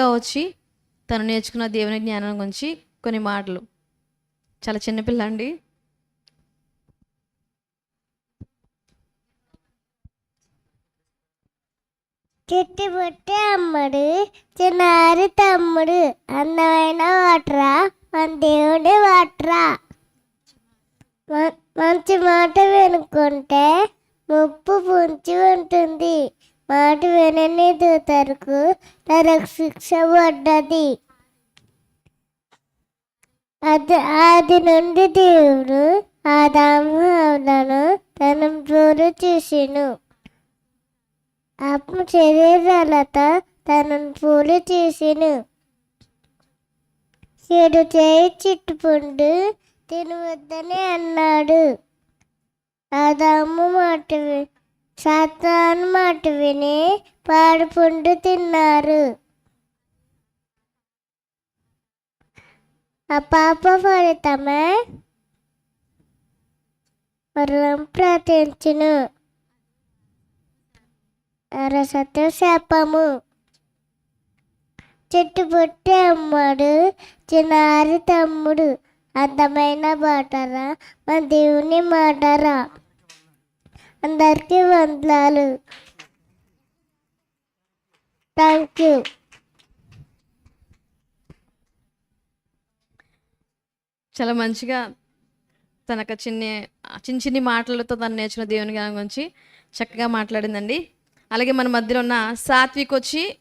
రిబెక్క వచ్చి తను నేర్చుకున్న దేవుని జ్ఞానం గురించి కొన్ని మాటలు. చాలా చిన్నపిల్ల అండి చెట్టి పుట్టి అమ్మడు చిన్నారి తమ్ముడు అందమైన వాటరా మన దేవుడి వాటరా. మంచి మాట వినుకుంటే ముప్పు పుంచి ఉంటుంది. మాట వినని దూతరకు నరక శిక్ష పడ్డది. అది ఆది నుండి దేవుడు ఆదాము అవులను తన జోరు చూసిను. ఆత్మ శరీరాలతో తనను పూలు చేసిను. చెడు చేయి చిట్టుపుండు తినవద్దని అన్నాడు. ఆదాము మాట సాతాను మాట విని పాడుపుండు తిన్నారు. ఆ పాప ఫలితమే మరణం ప్రార్థించును. అరసత శాపము. చెట్టు పుట్టి అమ్మడు చిన్నారి తమ్ముడు. అందమైన బాటరా మన దేవుని మాటరా. అందరికీ వందనాలు. థ్యాంక్ యూ చాలా మంచిగా తనకు చిన్న చిన్న చిన్ని మాటలతో తను నేర్చుకున్న దేవుని గురించి చక్కగా మాట్లాడిందండి. అలాగే మన మధ్యలో ఉన్న సాత్విక్ వచ్చి